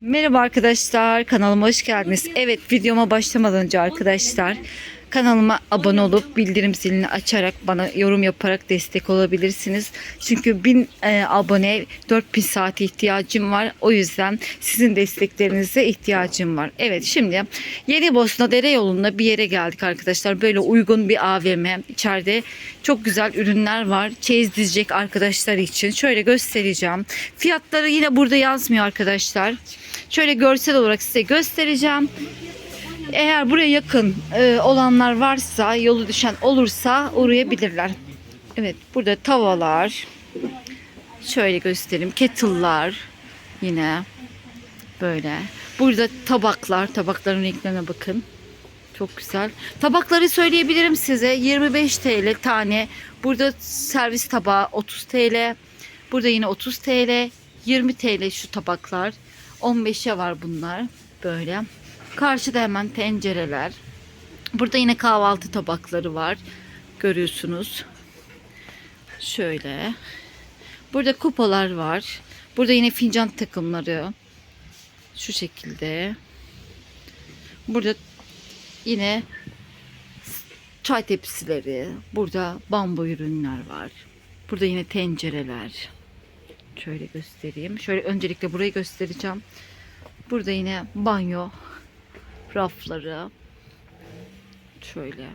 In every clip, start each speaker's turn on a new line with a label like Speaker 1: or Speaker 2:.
Speaker 1: Merhaba arkadaşlar kanalıma hoş geldiniz. Evet videoma başlamadan önce arkadaşlar kanalıma abone olup bildirim zilini açarak bana yorum yaparak destek olabilirsiniz. Çünkü 1000 e, abone 4000 saate ihtiyacım var. O yüzden sizin desteklerinize ihtiyacım var. Evet şimdi Yeni Bosna Dere yolunda bir yere geldik arkadaşlar. Böyle uygun bir AVM. İçeride çok güzel ürünler var. Çeyiz dizecek arkadaşlar için. Şöyle göstereceğim. Fiyatları yine burada yazmıyor arkadaşlar. Şöyle görsel olarak size göstereceğim. Eğer buraya yakın e, olanlar varsa, yolu düşen olursa uğrayabilirler. Evet, burada tavalar. Şöyle göstereyim. Kettle'lar yine böyle. Burada tabaklar, tabakların renklerine bakın. Çok güzel. Tabakları söyleyebilirim size. 25 TL tane. Burada servis tabağı 30 TL. Burada yine 30 TL. 20 TL şu tabaklar. 15'e var bunlar. Böyle. Karşıda hemen tencereler. Burada yine kahvaltı tabakları var. Görüyorsunuz. Şöyle. Burada kupalar var. Burada yine fincan takımları. Şu şekilde. Burada yine çay tepsileri. Burada bambu ürünler var. Burada yine tencereler. Şöyle göstereyim. Şöyle öncelikle burayı göstereceğim. Burada yine banyo rafları. Şöyle.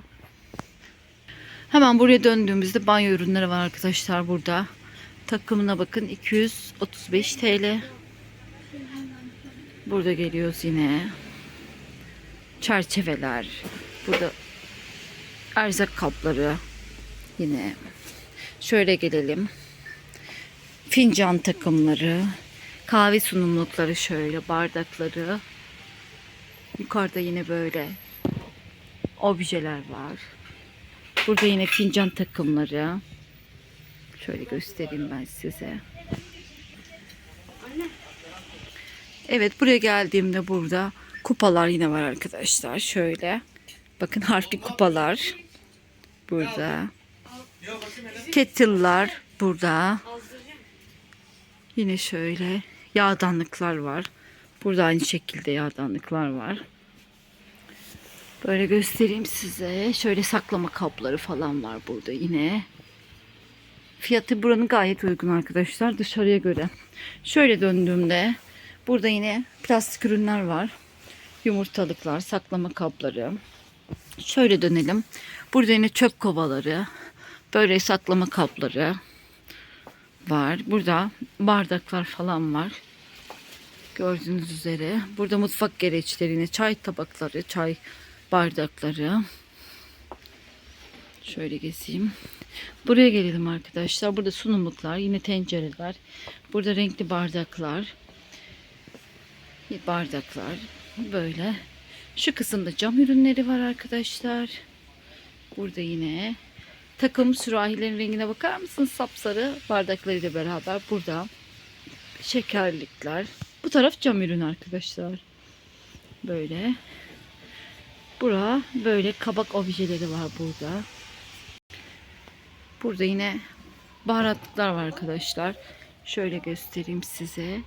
Speaker 1: Hemen buraya döndüğümüzde banyo ürünleri var arkadaşlar burada. Takımına bakın 235 TL. Burada geliyoruz yine. Çerçeveler. Burada erzak kapları. Yine. Şöyle gelelim. Fincan takımları. Kahve sunumlukları şöyle. Bardakları. Yukarıda yine böyle objeler var. Burada yine fincan takımları. Şöyle göstereyim ben size. Evet buraya geldiğimde burada kupalar yine var arkadaşlar. Şöyle. Bakın harfli kupalar. Burada. Kettle'lar burada. Yine şöyle yağdanlıklar var. Burada aynı şekilde yağdanlıklar var. Böyle göstereyim size. Şöyle saklama kapları falan var burada yine. Fiyatı buranın gayet uygun arkadaşlar dışarıya göre. Şöyle döndüğümde burada yine plastik ürünler var. Yumurtalıklar, saklama kapları. Şöyle dönelim. Burada yine çöp kovaları, böyle saklama kapları var. Burada bardaklar falan var. Gördüğünüz üzere. Burada mutfak gereçleri yine çay tabakları, çay bardakları. Şöyle gezeyim. Buraya gelelim arkadaşlar. Burada sunumluklar, yine tencereler. Burada renkli bardaklar. Bardaklar böyle. Şu kısımda cam ürünleri var arkadaşlar. Burada yine takım sürahilerin rengine bakar mısınız? Sapsarı bardaklarıyla beraber burada şekerlikler. Bu taraf cam ürün arkadaşlar. Böyle. Bura böyle kabak objeleri var burada. Burada yine baharatlıklar var arkadaşlar. Şöyle göstereyim size.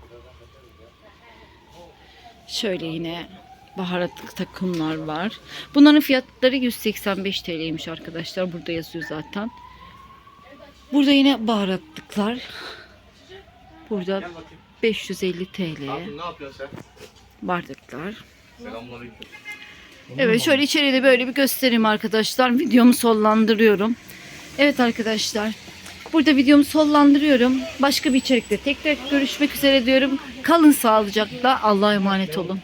Speaker 1: Şöyle yine baharatlık takımlar var. Bunların fiyatları 185 TL'ymiş arkadaşlar. Burada yazıyor zaten. Burada yine baharatlıklar. Burada 550 TL
Speaker 2: Ne yapıyorsun sen?
Speaker 1: bardaklar.
Speaker 2: Selamünaleyküm.
Speaker 1: Evet şöyle içeriği de böyle bir göstereyim arkadaşlar. Videomu sollandırıyorum. Evet arkadaşlar. Burada videomu sollandırıyorum. Başka bir içerikte tekrar görüşmek üzere diyorum. Kalın sağlıcakla. Allah'a emanet olun.